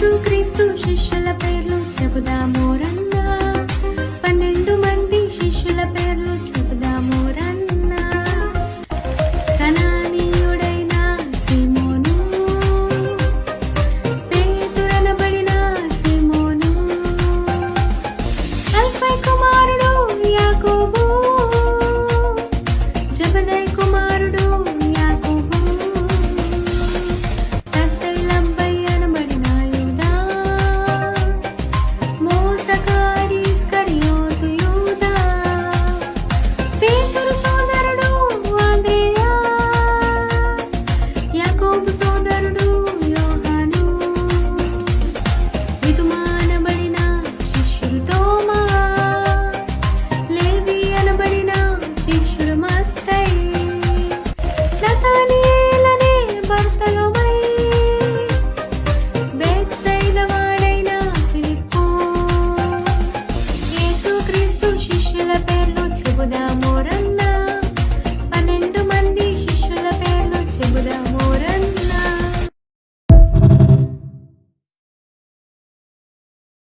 యేసుక్రీస్తు శిష్యుల పేర్లు చెబుదాము రన్నా. పన్నెండు మంది శిష్యుల పేర్లు చెబుదాము రన్నా. కణానీయుడైన సిమోను. పేతురనబడిన సిమోను. అల్ఫై కుమారుడు యాకోబు. జబదై కుమారుడు